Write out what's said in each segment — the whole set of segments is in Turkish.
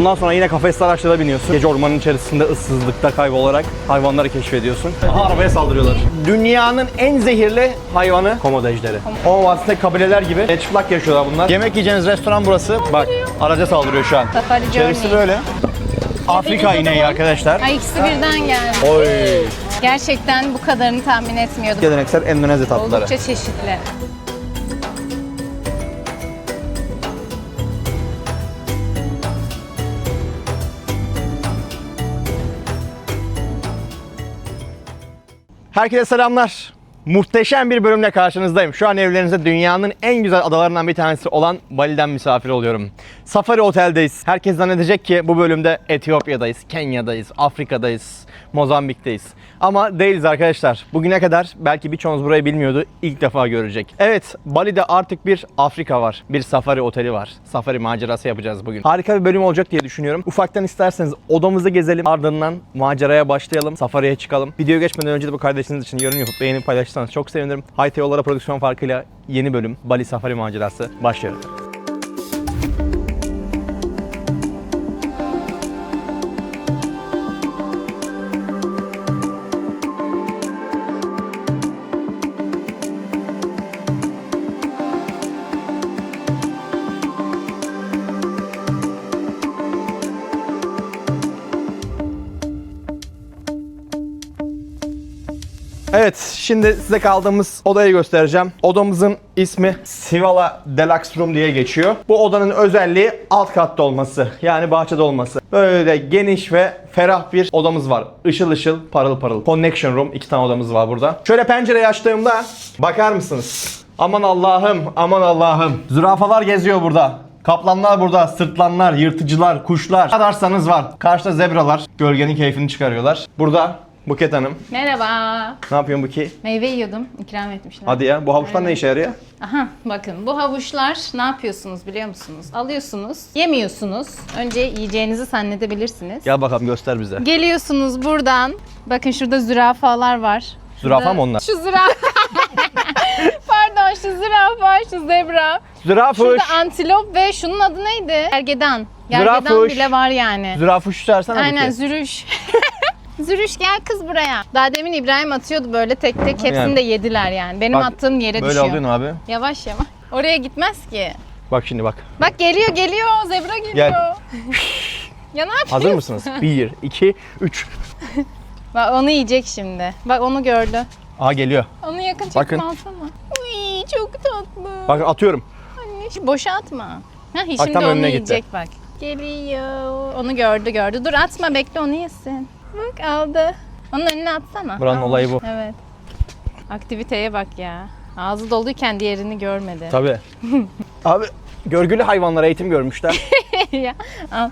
Bundan sonra yine kafesli araçlara biniyorsun. Gece ormanın içerisinde ıssızlıkta kaybolarak hayvanları keşfediyorsun. Aha arabaya saldırıyorlar. Dünyanın en zehirli hayvanı komodo ejderi. O vadisinde kabileler gibi e, çıplak yaşıyorlar bunlar. Yemek yiyeceğiniz restoran burası. Bak araca saldırıyor şu an. Safari İçerisi Journey. böyle. Afrika ineği arkadaşlar. Ay ikisi birden geldi. Oy. Gerçekten bu kadarını tahmin etmiyordum. Geleneksel Endonezya tatlıları. Oldukça çeşitli. Herkese selamlar. Muhteşem bir bölümle karşınızdayım. Şu an evlerinizde dünyanın en güzel adalarından bir tanesi olan Bali'den misafir oluyorum. Safari Otel'deyiz. Herkes zannedecek ki bu bölümde Etiyopya'dayız, Kenya'dayız, Afrika'dayız, Mozambik'teyiz. Ama değiliz arkadaşlar. Bugüne kadar belki birçoğunuz burayı bilmiyordu. İlk defa görecek. Evet, Bali'de artık bir Afrika var. Bir safari oteli var. Safari macerası yapacağız bugün. Harika bir bölüm olacak diye düşünüyorum. Ufaktan isterseniz odamızı gezelim. Ardından maceraya başlayalım. Safariye çıkalım. Videoya geçmeden önce de bu kardeşiniz için yorum yapıp beğenip paylaşırsanız çok sevinirim. Hayte Yollara prodüksiyon farkıyla yeni bölüm Bali Safari macerası başlıyor. Evet, şimdi size kaldığımız odayı göstereceğim. Odamızın ismi Sivala Deluxe Room diye geçiyor. Bu odanın özelliği alt katta olması. Yani bahçede olması. Böyle geniş ve ferah bir odamız var. Işıl ışıl, parıl parıl. Connection Room, iki tane odamız var burada. Şöyle pencereyi açtığımda bakar mısınız? Aman Allah'ım, aman Allah'ım. Zürafalar geziyor burada. Kaplanlar burada, sırtlanlar, yırtıcılar, kuşlar. Ararsanız var. Karşıda zebralar. Gölgenin keyfini çıkarıyorlar. Burada Buket Hanım. Merhaba. Ne yapıyorsun Buki? Meyve yiyordum. ikram etmişler. Hadi ya bu havuçlar ne işe yarıyor? Aha bakın bu havuçlar ne yapıyorsunuz biliyor musunuz? Alıyorsunuz, yemiyorsunuz. Önce yiyeceğinizi zannedebilirsiniz. Gel bakalım göster bize. Geliyorsunuz buradan. Bakın şurada zürafalar var. Zürafa mı onlar? Şu zürafa. Pardon şu zürafa, şu zebra. Zürafuş. Şurada antilop ve şunun adı neydi? Gergedan. Gergedan Zürafuş. bile var yani. Zürafuş çağırsana Aynen Buki. zürüş. zürüş gel kız buraya. Daha demin İbrahim atıyordu böyle tek tek hepsini Yani. de yediler yani. Benim Bak, attığım yere Böyle düşüyor. alıyorsun abi. Yavaş yavaş. Oraya gitmez ki. Bak şimdi bak. Bak geliyor geliyor zebra geliyor. Gel. ya ne yapıyorsun? Hazır mısınız? 1, 2, 3. Bak onu yiyecek şimdi. Bak onu gördü. Aa geliyor. Onu yakın çekme Bakın. alsana. Uy çok tatlı. Bak atıyorum. Anne şu boşa atma. Ha, Bak, şimdi tam onu önüne gitti. yiyecek bak. Geliyor. Onu gördü gördü. Dur atma bekle onu yesin. Bak aldı. Onun önüne atsana. Buranın olayı bu. Evet. Aktiviteye bak ya. Ağzı doluyken diğerini görmedi. Tabii. abi görgülü hayvanlara eğitim görmüşler. ya, al.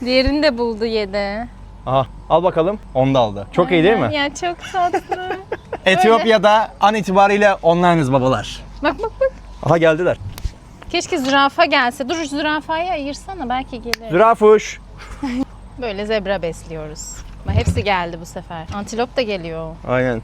Diğerini de buldu yedi. Aha al bakalım. Onu da aldı. Çok iyi değil mi? Ya çok tatlı. Etiyopya'da an itibariyle online'ız babalar. bak bak bak. Aha geldiler. Keşke zürafa gelse. Dur şu zürafayı ayırsana belki gelir. Zürafuş. Böyle zebra besliyoruz. Bak hepsi geldi bu sefer. Antilop da geliyor. Aynen.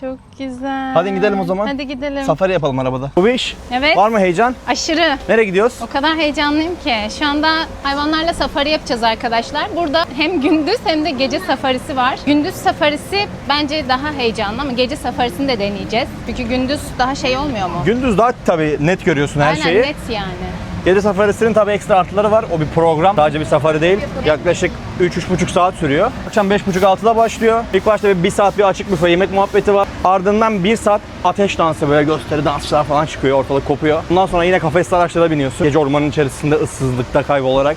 Çok güzel. Hadi gidelim o zaman. Hadi gidelim. Safari yapalım arabada. Bu iş. evet. Var mı heyecan? Aşırı. Nereye gidiyoruz? O kadar heyecanlıyım ki. Şu anda hayvanlarla safari yapacağız arkadaşlar. Burada hem gündüz hem de gece safarisi var. Gündüz safarisi bence daha heyecanlı ama gece safarisini de deneyeceğiz. Çünkü gündüz daha şey olmuyor mu? Gündüz daha tabii net görüyorsun her Aynen şeyi. net yani. Gece safarisinin tabii ekstra artıları var. O bir program. Sadece bir safari değil. Yaklaşık 3-3,5 saat sürüyor. Akşam 5.30-6'da başlıyor. İlk başta bir, bir saat bir açık büfe yemek muhabbeti var. Ardından bir saat ateş dansı böyle gösteri dansçılar falan çıkıyor. Ortalık kopuyor. Ondan sonra yine kafesli araçlara biniyorsun. Gece ormanın içerisinde ıssızlıkta kaybolarak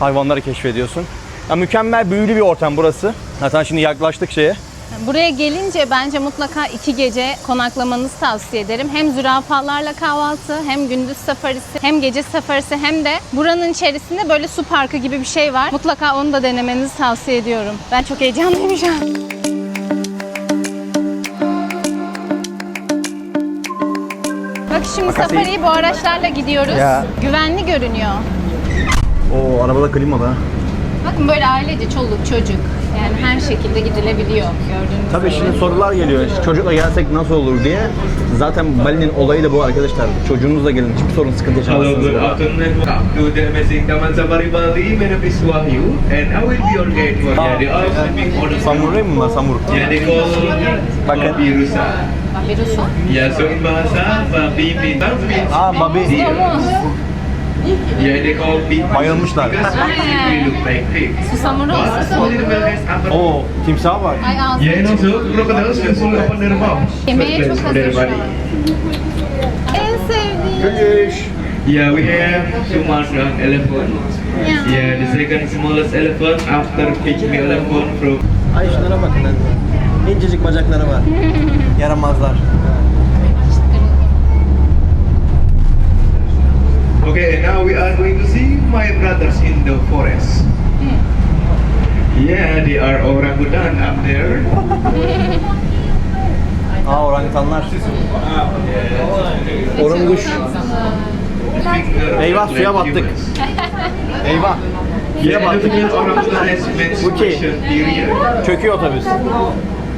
hayvanları keşfediyorsun. Ya mükemmel büyülü bir ortam burası. Zaten şimdi yaklaştık şeye. Buraya gelince bence mutlaka iki gece konaklamanızı tavsiye ederim. Hem zürafalarla kahvaltı, hem gündüz safarisi, hem gece safarisi, hem de buranın içerisinde böyle su parkı gibi bir şey var. Mutlaka onu da denemenizi tavsiye ediyorum. Ben çok heyecanlıyım şu an. Bak şimdi Makası- safariyi bu araçlarla gidiyoruz. Ya. Güvenli görünüyor. Oo arabada klima da. Bakın böyle ailece çoluk çocuk. Yani her şekilde gidilebiliyor gördüğünüz Tabii gibi. şimdi sorular geliyor. Çocukla gelsek nasıl olur diye. Zaten Bali'nin olayı da bu arkadaşlar. Çocuğunuzla gelin hiçbir sorun sıkıntı Hello, yaşamazsınız. good afternoon. Welcome to the amazing Taman Safari Bali. My name is Wahyu, and I will be your guide for on the Samur değil mi bunlar? Samur. Yeah, they call Bakın. babi rusa. Babirusu. Yeah, so in bahasa babi means Aa babi. Domuz. Bayılmışlar. Susamuru. Oo timsah var. Ay. Yemeğe çok hazır şu an. En sevdiğim. Yeah, we have Sumatran elephant. Yeah. Yeah, the second smallest elephant after pygmy elephant from Ay şunlara bakın lan. İncecik bacakları var. Yaramazlar. Okay, and now we are going to see my brothers in the forest. Yeah, they are orangutan up there. Aa orangutanlar. Orunguş. Finger Eyvah, suya battık. Eyvah. Suya Yeah, battık. menstruation period. Çöküyor otobüs.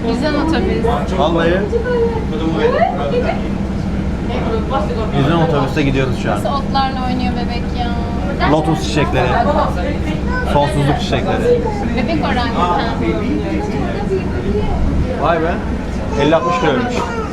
Güzel otobüs. Vallahi. Yüzden otobüste gidiyoruz şu an. Nasıl otlarla oynuyor bebek ya. Lotus çiçekleri. Sonsuzluk çiçekleri. Bebek orangutan. Vay be. 50-60 kiloymuş. But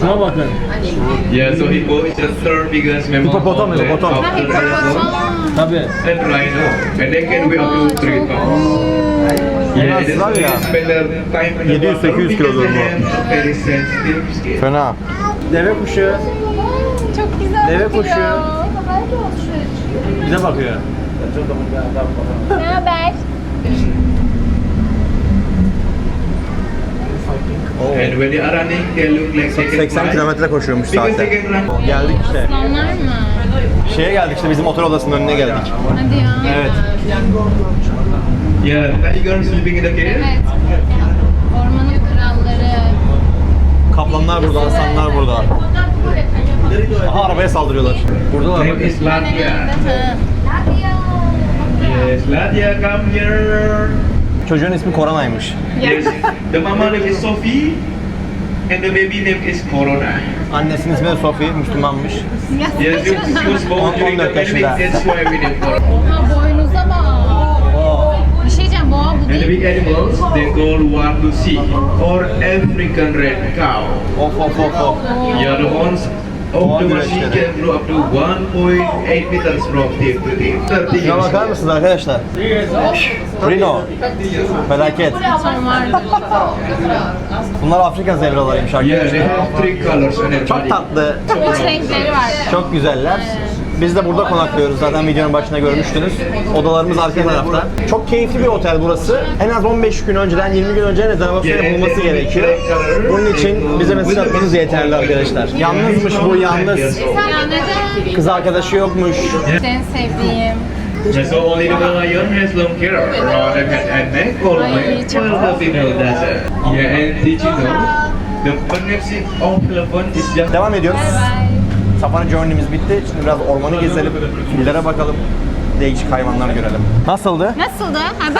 Şuna bakın. Yeah, so hippo is the third biggest mammal Hippopotam, on land after elephant hipopotam. Tabii. and rhino. And they can weigh up to 3 pounds. Yeah, that's var ya? 700-800 water because kilodur bu. Fena. Deve kuşu Çok güzel Deve bakıyor. kuşu. bize bakıyor. Ne haber? And when they are running, they look like they can 80 fly. kilometre koşuyormuş run. Geldik işte. Aslanlar mı? Şeye geldik işte bizim otel odasının önüne geldik. Hadi ya. Evet. Yeah, tiger sleeping in the cave. Evet. Ormanın kralları. Kaplanlar burada, aslanlar burada. Aha arabaya saldırıyorlar. Buradalar bakın. is Latvia. Yes, Latvia, come here. Çocuğun ismi Korana'ymış. Yes, the mama name is Sophie, and the baby name is Corona. Annesinin ismi de Sophie, Müslümanmış. Yes, was, she was born during the 14 pandemic, yaşında. that's why we named Corona. Oha boynuza bak. Bir şey diyeceğim boğa bu And the değil. big animals, they call Watusi, or African red cow. Of of of of. Yeah, the horns of Boğa the machine güreşleri. can grow up to 1.8 meters from tip to tip. 30 Şuna bakar mısınız arkadaşlar? Rino. Felaket. Bunlar Afrika zebralarıymış arkadaşlar. Çok tatlı, Üç renkleri var. çok güzeller. Biz de burada konaklıyoruz zaten videonun başında görmüştünüz. Odalarımız arka tarafta. Çok keyifli bir otel burası. En az 15 gün önceden 20 gün önce rezervasyon yapılması gerekiyor. Bunun için bize mesaj atmanız yeterli arkadaşlar. Yalnızmış bu yalnız. Kız arkadaşı yokmuş. En sevdiğim. So only the lion has long hair around the head and neck while çok the female doesn't. Yeah, and did you know the phonetics of elephant is just Devam ediyoruz. Bye Safari journey'miz bitti. Şimdi biraz ormanı gezelim. Fillere bakalım. Değişik hayvanlar görelim. Nasıldı? Nasıldı? Ha, ben-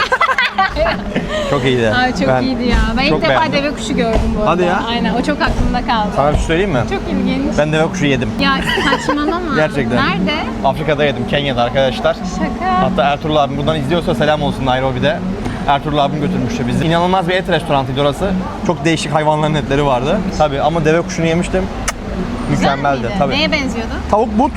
Çok iyiydi. Ay çok Ben iyiydi ya. Ben ilk defa beğendim. deve kuşu gördüm bu arada. Hadi ya. Aynen o çok aklımda kaldı. Sana bir şey söyleyeyim mi? Çok ilginç. Ben deve kuşu yedim. Ya saçmalama. Gerçekten. Nerede? Afrika'da yedim, Kenya'da arkadaşlar. Şaka. Hatta Ertuğrul abim buradan izliyorsa selam olsun Nairobi'de. Ertuğrul abim götürmüştü bizi. İnanılmaz bir et restoranıydı orası. Çok değişik hayvanların etleri vardı. Tabii ama deve kuşunu yemiştim. Güzel Mükemmeldi miydi? tabii. Neye benziyordu? Tavuk but.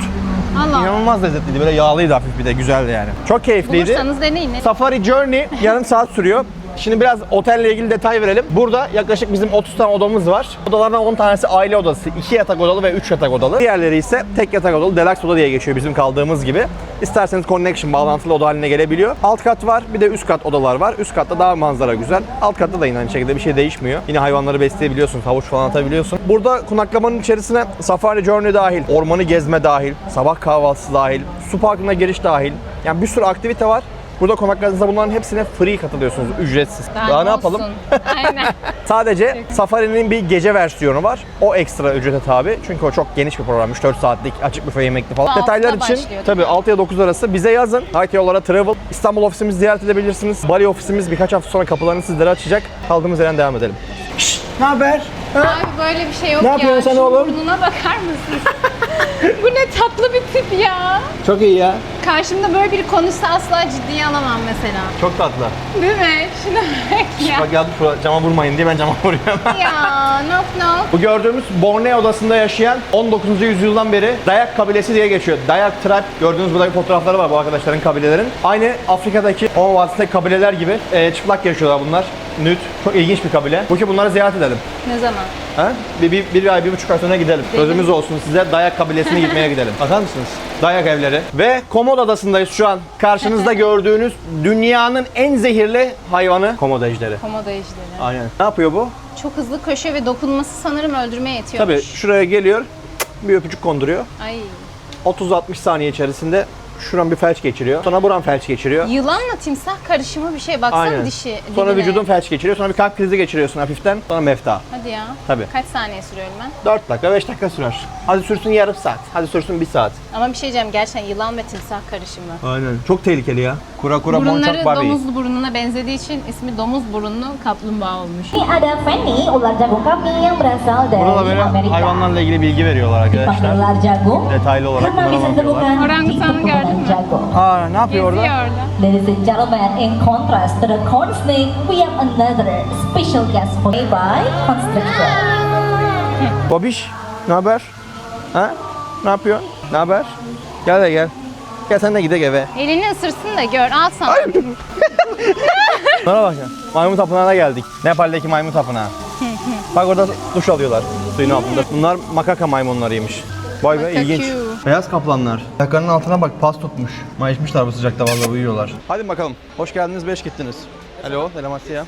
Allah. İnanılmaz lezzetliydi. Böyle yağlıydı hafif bir de güzeldi yani. Çok keyifliydi. Bulursanız deneyin. Safari Journey yarım saat sürüyor. Şimdi biraz otelle ilgili detay verelim. Burada yaklaşık bizim 30 tane odamız var. Odalardan 10 tanesi aile odası, 2 yatak odalı ve 3 yatak odalı. Diğerleri ise tek yatak odalı, deluxe oda diye geçiyor bizim kaldığımız gibi. İsterseniz connection bağlantılı oda haline gelebiliyor. Alt kat var bir de üst kat odalar var. Üst katta daha manzara güzel. Alt katta da yine aynı şekilde bir şey değişmiyor. Yine hayvanları besleyebiliyorsun, havuç falan atabiliyorsun. Burada konaklamanın içerisine safari journey dahil, ormanı gezme dahil, sabah kahvaltısı dahil, su parkına giriş dahil. Yani bir sürü aktivite var. Burada konaklarınızda bunların hepsine free katılıyorsunuz, ücretsiz. Daha, ne yapalım? Aynen. Sadece Safari'nin bir gece versiyonu var. O ekstra ücrete tabi. Çünkü o çok geniş bir program. 3-4 saatlik açık büfe yemekli falan. Altıda Detaylar için başlıyor, tabii mi? 6 ya 9 arası bize yazın. Hayat yollara travel. İstanbul ofisimizi ziyaret edebilirsiniz. Bali ofisimiz birkaç hafta sonra kapılarını sizlere açacak. Kaldığımız yerden devam edelim. Ne haber? Abi böyle bir şey yok Ne ya. yapıyorsun sen oğlum? Burnuna bakar mısın? Bu ne tatlı bir tip ya. Çok iyi ya. Karşımda böyle biri konuşsa asla ciddiye alamam mesela. Çok tatlı. Değil mi? Şuna bak ya. Bak geldik şuraya cama vurmayın diye ben cama vuruyorum. ya nok nok. Bu gördüğümüz Borneo odasında yaşayan 19. yüzyıldan beri Dayak kabilesi diye geçiyor. Dayak tribe gördüğünüz burada bir fotoğrafları var bu arkadaşların kabilelerin. Aynı Afrika'daki Homo Vadisi'ndeki kabileler gibi e, çıplak yaşıyorlar bunlar. Nüt. Çok ilginç bir kabile. Bu ki bunları ziyaret edelim. Ne zaman? Ha? Bir, bir, bir ay, bir buçuk ay sonra gidelim. Sözümüz olsun size Dayak kabilesine gitmeye gidelim. Bakar mısınız? Dayak evleri. Ve Komodo adasındayız şu an. Karşınızda gördüğünüz dünyanın en zehirli hayvanı Komodo ejderi. Komodo ejderi. Aynen. Ne yapıyor bu? Çok hızlı koşuyor ve dokunması sanırım öldürmeye yetiyormuş. Tabii şuraya geliyor, bir öpücük konduruyor. Ay. 30-60 saniye içerisinde şuran bir felç geçiriyor. Sonra buran felç geçiriyor. Yılanla timsah karışımı bir şey. Baksana Aynen. dişi. Sonra diline. vücudun felç geçiriyor. Sonra bir kalp krizi geçiriyorsun hafiften. Sonra mefta. Hadi ya. Tabii. Kaç saniye sürüyor ben? 4 dakika, 5 dakika sürer. Hadi sürsün yarım saat. Hadi sürsün 1 saat. Ama bir şey diyeceğim gerçekten yılan ve timsah karışımı. Aynen. Çok tehlikeli ya. Kura kura Burunları domuz burnuna benzediği için ismi domuz burunlu kaplumbağa olmuş. Ini ada Fanny, ular jagung kami yang berasal dari Burada böyle Amerika. hayvanlarla ilgili bilgi veriyorlar Dipanggil arkadaşlar. ular jagung Detaylı olarak karena bunları bisa anlatıyorlar. ditemukan di Orangutanı gördün Aa ne yapıyor orada? Geziyor orada. Ladies and gentlemen, in contrast to the corn snake, we have another special guest for you by Constrictor. Babiş, ne haber? Ha? Ne yapıyorsun? Ne haber? Gel de gel. Gel sen de gidelim eve. Elini ısırsın da gör. Al sana. Bana bak ya. Maymun tapınağına geldik. Nepal'deki maymun tapınağı. bak orada duş alıyorlar suyun altında. Bunlar makaka maymunlarıymış. Vay be ilginç. Beyaz kaplanlar. Yakanın altına bak pas tutmuş. Mayışmışlar bu sıcakta vallahi uyuyorlar. Hadi bakalım. Hoş geldiniz, beş gittiniz. Alo, selamasiya.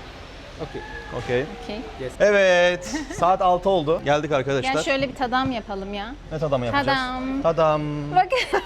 Okey. Okey. Okey. Evet, saat 6 oldu. Geldik arkadaşlar. Gel şöyle bir tadam yapalım ya. Ne tadamı yapacağız? Tadam. Tadam. Bakın.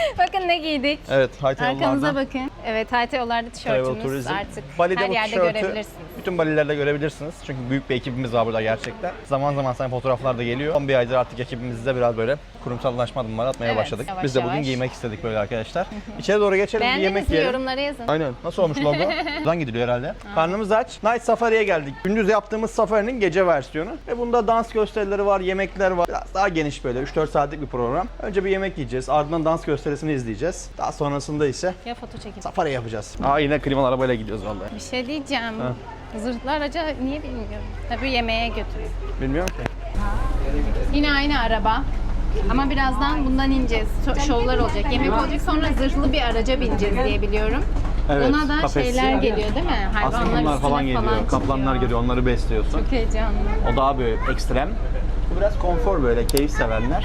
Bakın ne giydik. Evet, Hayta Arkamıza yollarda. bakın. Evet, Hayta yollarda Travel tişörtümüz artık Bali'de her bu yerde tişörtü görebilirsiniz. Bütün balilerde görebilirsiniz. Çünkü büyük bir ekibimiz var burada gerçekten. Zaman zaman sana fotoğraflar da geliyor. Son bir aydır artık ekibimizde biraz böyle kurumsallaşma adımları atmaya Evet, başladık. yavaş Biz de bugün yavaş. giymek istedik böyle arkadaşlar. İçeri doğru geçelim bir Beğendiniz yemek mi? yiyelim. Yorumlara yazın. Aynen. Nasıl olmuş logo? Buradan gidiliyor herhalde. Karnımız aç. Night Safari'ye geldik. Gündüz yaptığımız Safari'nin gece versiyonu. Ve bunda dans gösterileri var, yemekler var. Biraz daha geniş böyle 3-4 saatlik bir program. Önce bir yemek yiyeceğiz. Ardından dans gösterisini izleyeceğiz. Daha sonrasında ise Ya foto çekin. Safari yapacağız. Aa yine klimalı arabayla gidiyoruz vallahi. Bir şey diyeceğim. Zırhlı araca niye bilmiyorum. Tabii yemeğe götürüyor. Bilmiyorum ki. Yine aynı araba. Ama birazdan bundan ineceğiz. So- şovlar olacak. Yemek olacak sonra zırhlı bir araca bineceğiz diye biliyorum. Evet, Ona da kafes. şeyler geliyor değil mi? Hayvanlar Aslanlar üstüne falan geliyor, çıkıyor. kaplanlar geliyor, onları besliyorsun. Çok heyecanlı. O daha böyle ekstrem. Bu biraz konfor böyle, keyif sevenler.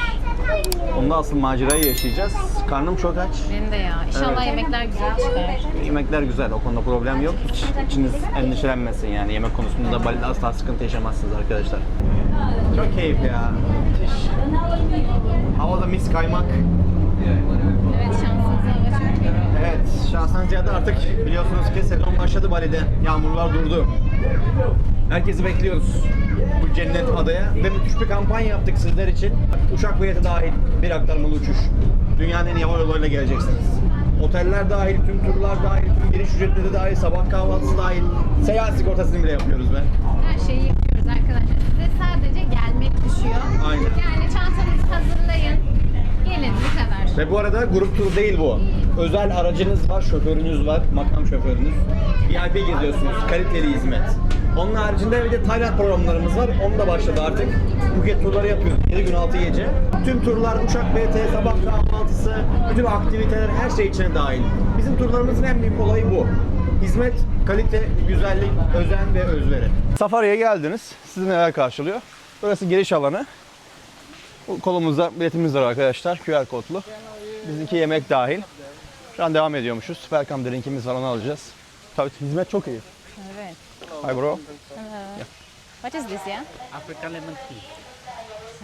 Onda asıl macerayı yaşayacağız. Karnım çok aç. Benim de ya. İnşallah Evet. yemekler güzel çıkar. Yemekler güzel, o konuda problem yok. Hiç içiniz endişelenmesin yani. Yemek konusunda Bali'de asla sıkıntı yaşamazsınız arkadaşlar. Çok keyif ya. Müthiş. Havada mis kaymak. Evet şansınıza hava çok iyi. Evet, artık biliyorsunuz ki sezon başladı Bali'de. Yağmurlar durdu. Herkesi bekliyoruz bu cennet adaya ve müthiş bir kampanya yaptık sizler için. Uçak bileti dahil bir aktarmalı uçuş. Dünyanın en iyi hava yollarıyla geleceksiniz. Oteller dahil, tüm turlar dahil, tüm giriş ücretleri dahil, sabah kahvaltısı dahil. Seyahat sigortasını bile yapıyoruz be. Her şeyi yapıyoruz arkadaşlar. Size sadece gelmek düşüyor. Aynen. Yani çantanızı hazırlayın. Gelin bu kadar. Ve bu arada grup tur değil bu. Özel aracınız var, şoförünüz var, makam şoförünüz. VIP geziyorsunuz, kaliteli hizmet. Onun haricinde bir de Tayland programlarımız var. Onu da başladı artık. Phuket turları yapıyoruz. 7 gün 6 gece. Tüm turlar, uçak bileti, sabah kahvaltısı, bütün aktiviteler her şey içine dahil. Bizim turlarımızın en büyük olayı bu. Hizmet, kalite, güzellik, özen ve özveri. Safari'ye geldiniz. Sizi neler karşılıyor? Burası giriş alanı. Bu kolumuzda biletimiz var arkadaşlar. QR kodlu. Bizimki yemek dahil. Şu an devam ediyormuşuz. Welcome drinkimiz var onu alacağız. Tabii hizmet çok iyi. Evet. Hi bro. What is this ya?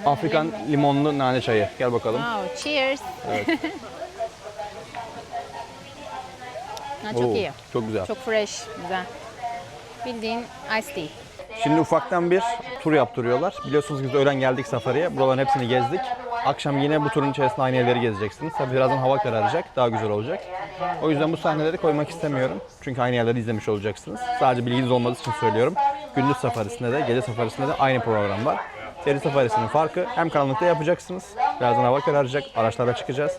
Afrikan limonlu nane çayı. Gel bakalım. Wow, cheers. ha, çok Oo, iyi. Çok güzel. Çok fresh, güzel. Bildiğin iced tea. Şimdi ufaktan bir tur yaptırıyorlar. Biliyorsunuz biz öğlen geldik safariye. Buraların hepsini gezdik. Akşam yine bu turun içerisinde aynı yerleri gezeceksiniz. Tabii birazdan hava kararacak. Daha güzel olacak. O yüzden bu sahneleri koymak istemiyorum. Çünkü aynı yerleri izlemiş olacaksınız. Sadece bilginiz olmadığı için söylüyorum. Gündüz safarisinde de, gece safarisinde de aynı program var. Deri safarisinin farkı hem karanlıkta yapacaksınız. Birazdan hava kararacak. Araçlara çıkacağız.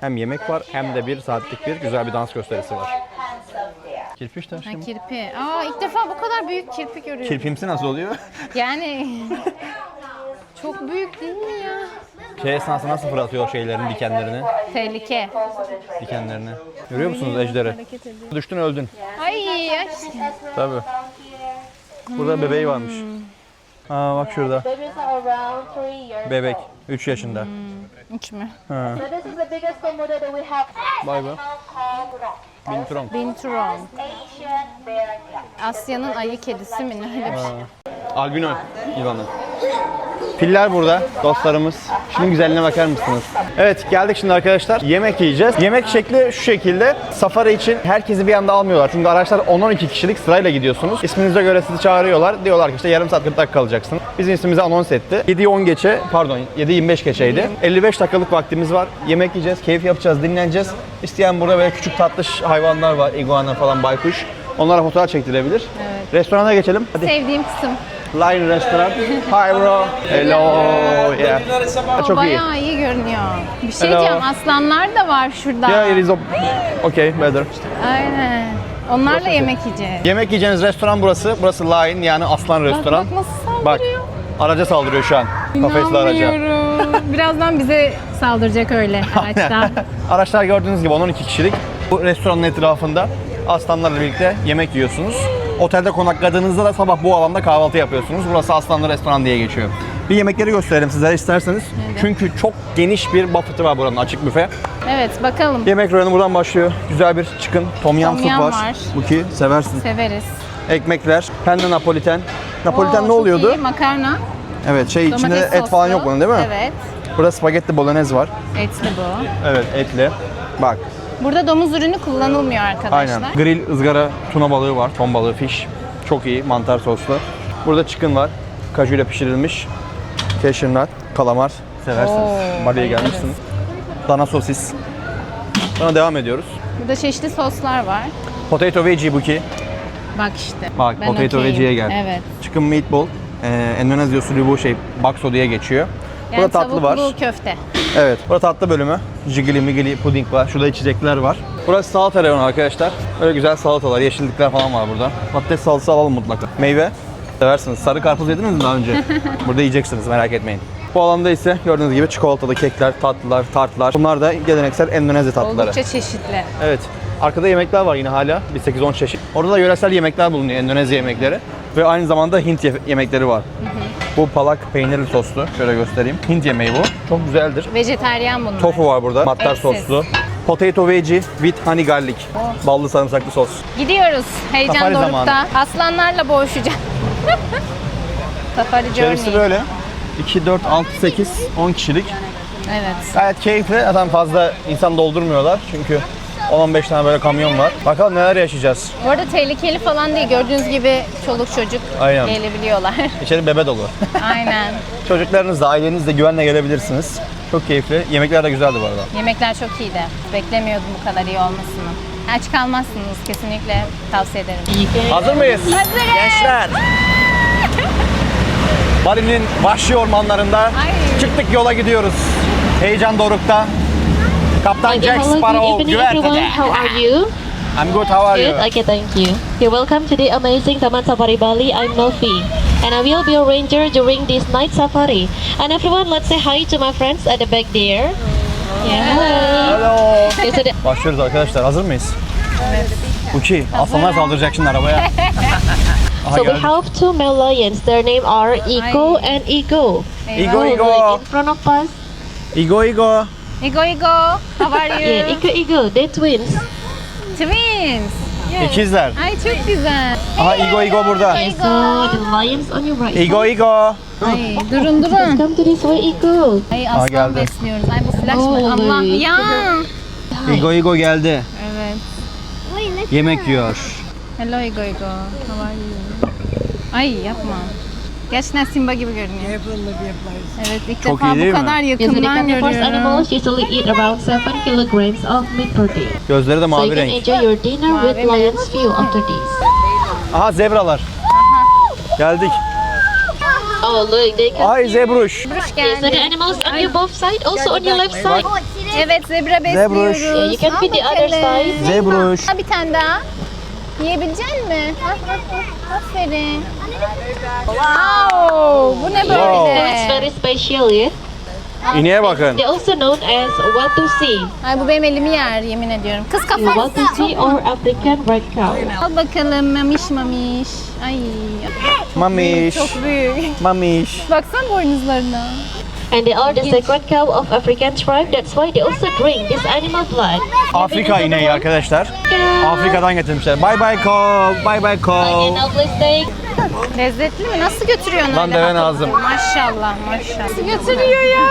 Hem yemek var hem de bir saatlik bir güzel bir dans gösterisi var. Kirpiş taşı Ha, mı? kirpi. Aa ilk defa bu kadar büyük kirpi görüyorum. Kirpimsi nasıl oluyor? Yani çok büyük değil mi ya? Şey esnasında nasıl fırlatıyor şeylerin dikenlerini? Tehlike. dikenlerini. Görüyor musunuz ejderi? Düştün öldün. Ay aç. Tabii. Burada bebeği varmış. Aa bak şurada. Babies are around three years Bebek. old. 3 yaşında. Üç mü? Ha. So this is the biggest komodo that we have. Vay be. Bear cat. Asya'nın ayı kedisi mi ne öyle bir şey. Albino yılanı. Filler burada dostlarımız. Şunun güzelliğine bakar mısınız? Evet geldik şimdi arkadaşlar. Yemek yiyeceğiz. Yemek şekli şu şekilde. Safari için herkesi bir anda almıyorlar. Çünkü araçlar 10-12 kişilik sırayla gidiyorsunuz. İsminize göre sizi çağırıyorlar. Diyorlar ki işte yarım saat 40 dakika kalacaksın. Bizim ismimizi anons etti. 7-10 geçe pardon 7-25 geçeydi. 55 dakikalık vaktimiz var. Yemek yiyeceğiz, keyif yapacağız, dinleneceğiz. İsteyen burada böyle küçük tatlış hayvanlar var. iguana falan baykuş. Onlara fotoğraf çektirebilir. Restorana geçelim. Hadi. Sevdiğim kısım. Line Restaurant. Hi bro. Hello. Yeah. Çok iyi. bayağı iyi görünüyor. Bir şey Hello. diyeceğim aslanlar da var şurada. Yeah, it is okay, better. Aynen. Onlarla yemek yiyeceğiz. Yemek yiyeceğiniz restoran burası. Burası Line yani aslan restoran. Bak bak nasıl Bak. saldırıyor. Araca saldırıyor şu an. Kafesli araca. İnanmıyorum. Birazdan bize saldıracak öyle araçtan. Araçlar gördüğünüz gibi 10-12 kişilik. Bu restoranın etrafında aslanlarla birlikte yemek yiyorsunuz. Otelde konakladığınızda da sabah bu alanda kahvaltı yapıyorsunuz. Burası Aslanlı Restoran diye geçiyor. Bir yemekleri gösterelim sizlere isterseniz. Çünkü çok geniş bir buffet'ı var buranın açık büfe. evet bakalım. Yemek reyonu buradan başlıyor. Güzel bir chicken, tom yum soup var. var. Bu ki seversin. Severiz. Ekmekler, penne napoliten. Napoliten Oo, ne oluyordu? iyi. Makarna. Evet, şey içinde Domates et falan soslu. yok bunun değil mi? Evet. Burada spagetti bolognese var. Etli bu. Evet, etli. Bak, Burada domuz ürünü kullanılmıyor arkadaşlar. aynen. Grill, ızgara, tuna balığı var. Ton balığı, fish. Çok iyi, mantar soslu. Burada chicken var. Kaju ile pişirilmiş. Cashew nut, kalamar. Seversiniz. Oo, bayılırız. gelmişsiniz. Dana sosis. Sonra devam ediyoruz. Burada çeşitli soslar var. Potato veggie bu ki. Bak işte. Bak, Ben potato okeyim. veggie'ye geldi. Evet. Chicken meatball. Ee, Endonezya usulü bu şey bakso diye geçiyor. Yani Burada tatlı var. tavuklu köfte. Evet. Burada tatlı bölümü. Jigili migili puding var. Şurada içecekler var. Burası salata reyonu arkadaşlar. Böyle güzel salatalar, yeşillikler falan var burada. Patates salatası alalım mutlaka. Meyve. Seversiniz. Sarı karpuz yediniz mi daha önce? burada yiyeceksiniz merak etmeyin. Bu alanda ise gördüğünüz gibi çikolatalı kekler, tatlılar, tartlar. Bunlar da geleneksel Endonezya tatlıları. Oldukça çeşitli. Evet. Arkada yemekler var yine hala. Bir 8-10 çeşit. Orada da yöresel yemekler bulunuyor. Endonezya yemekleri. Ve aynı zamanda Hint ye- yemekleri var. Bu palak peynirli soslu. Şöyle göstereyim. Hint yemeği bu. Çok güzeldir. Vejeteryan bunlar. Tofu var burada. Mattar Etsiz. soslu. Potato veggie with honey garlic. Ballı sarımsaklı sos. Gidiyoruz. Heyecan Safari dorukta. zamanı. Aslanlarla boğuşacağız. Safari Journey. İçerisi böyle. 2, 4, 6, 8, 10 kişilik. Evet. Gayet keyifli. Zaten fazla insan doldurmuyorlar. Çünkü 10-15 tane böyle kamyon var. Bakalım neler yaşayacağız. Bu arada tehlikeli falan değil. Gördüğünüz gibi çoluk çocuk Aynen. gelebiliyorlar. İçeri bebe dolu. Aynen. Çocuklarınızla, ailenizle güvenle gelebilirsiniz. Çok keyifli. Yemekler de güzeldi bu arada. Yemekler çok iyiydi. Beklemiyordum bu kadar iyi olmasını. Aç kalmazsınız kesinlikle tavsiye ederim. Hazır mıyız? Hazırız. Gençler. Bali'nin vahşi ormanlarında Ay. çıktık yola gidiyoruz. Heyecan dorukta. Kaptan Jack Hello, good evening everyone. How are you? I'm good, how are you? Good. Okay, thank you. You're welcome to the amazing Taman Safari Bali. I'm Novi, and I will be your ranger during this night safari. And everyone, let's say hi to my friends at the back there. Yeah. Hello. Hello. Okay, so the, Başlıyoruz arkadaşlar. Hazır mıyız? Evet. Uki, aslanlar saldıracak şimdi arabaya. So we have two male lions. Their name are Ego and Ego. Ego, Like Ego. in front of us. Ego, Ego. Ego Ego, how are you? Yeah, Ego Ego, they're twins. Twins. Yes. İkizler. Ay çok güzel. Aha Igo Igo burada. Okay, so the lions on your right Igo side. Igo. Ay durun durun. Come to this way, Ego. Ay aslan geldi. besliyoruz. Ay bu flash mı? Oy. Allah ya. Igo Igo geldi. Evet. Yemek yiyor. Hello Ego Ego. How are you? Ay yapma. Gerçekten Simba gibi görünüyor. Evet ilk Çok defa iyi değil bu mi? kadar yakından carnivorous görüyorum. animals usually eat around 7 kilograms of meat per day. Gözleri de So you mavi can renk. enjoy your dinner Mavi with mi? lion's view after this. Aha zebralar. Geldik. Oh look, they can Ay zebruş. Zebruş Yeah, so the geldi. animals on your both side, also on your left side. Evet zebra besliyoruz. Yeah, you can Al feed the other bakalım. side. Zebruş. Ha, bir tane daha. Yiyebilecek mi? Aferin. Wow, bu ne Wow. So it's böyle? very special, yeah. İneğe bakın. They're also known as Watusi. Ay bu benim elimi yer yemin ediyorum. Kız kafası. Watusi or African red cow. Al bakalım mamiş mamiş. Ay Mamiş. çok büyük. Mamiş. Baksana boynuzlarına. And they are the sacred cow of African tribe. That's why they also drink this animal blood. Afrika ineği arkadaşlar. Afrika'dan getirmişler. Bye bye Cole. Bye bye take. Lezzetli mi? Nasıl götürüyorsun Lan öyle? deve hafif? nazım. Maşallah maşallah. Nasıl götürüyor ya?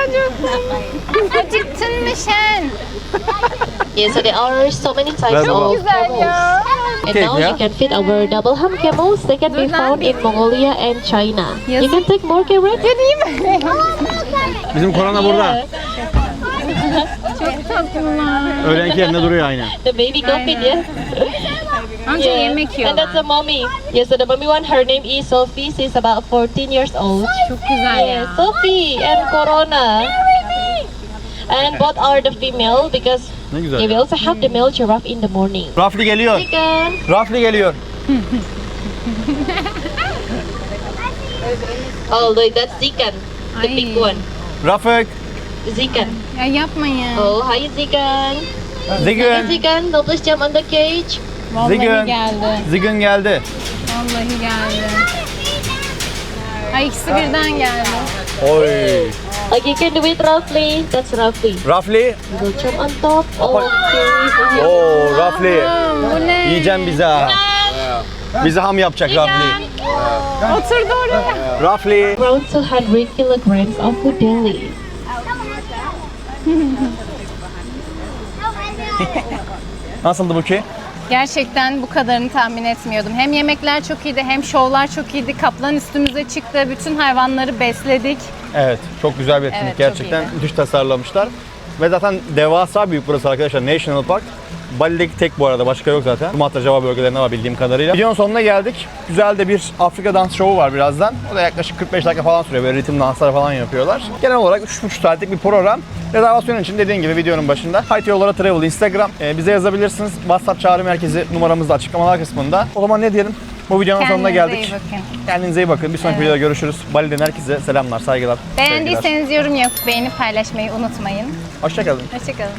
Acıktın mı sen? Yeah, so there are so many types Very of camels. And now you can feed our double hump camels. They can be found in Mongolia and China. You can take more carrot. Ya değil mi? Bizim korona burada. Çok tatlılar. Öğlenki yerinde duruyor aynen. The baby goat feed, yeah? Amca yemek And that's the mommy. Yeah, so the mommy one, her name is Sophie. She's about 14 years old. Çok güzel ya. Yeah, Sophie and Corona. And both are the female because Ne yeah, we güzel. also have the male giraffe in the morning. Rafli geliyor. Chicken. Rafli geliyor. Oh, look, that's Zikan, the big one. Rafık. Zikan. Ya yapmayın. Oh, hi Zikan. Zigün. Zikan, no please jump on the cage. Vallahi Zigün. geldi. Zigün geldi. Vallahi geldi. Ay ikisi birden geldi. Oy. Okay, you can do it roughly. That's roughly. Rafli. You will jump on top. Okay. Oo bu ne? Yiyeceğim bize ha. Bize ham yapacak Rafli. Oturdu oraya. Rafli. Around 200 kilograms of food daily. Nasıldı bu ki? Gerçekten bu kadarını tahmin etmiyordum. Hem yemekler çok iyiydi hem şovlar çok iyiydi. Kaplan üstümüze çıktı. Bütün hayvanları besledik. Evet, çok güzel bir etkinlik. Evet, çok Gerçekten iyiydi. müthiş tasarlamışlar. Ve zaten devasa büyük burası arkadaşlar. National Park. Bali'deki tek bu arada. Başka yok zaten. Sumatra Java bölgelerinde var bildiğim kadarıyla. Videonun sonuna geldik. Güzel de bir Afrika dans şovu var birazdan. O da yaklaşık 45 dakika falan sürüyor. Böyle ritim danslar falan yapıyorlar. Genel olarak 3,5 saatlik bir program. Rezervasyon için dediğim gibi videonun başında. Hayti Yollara Travel Instagram. Ee, bize yazabilirsiniz. WhatsApp çağrı merkezi numaramız da açıklamalar kısmında. O zaman ne diyelim? Bu videonun sonuna Kendinize geldik. iyi bakın. Kendinize iyi bakın. Bir sonraki videoda görüşürüz. Bali'den herkese selamlar, saygılar. sevgiler. Beğendiyseniz yorum yapıp beğenip paylaşmayı unutmayın. Hoşçakalın. Hoşçakalın.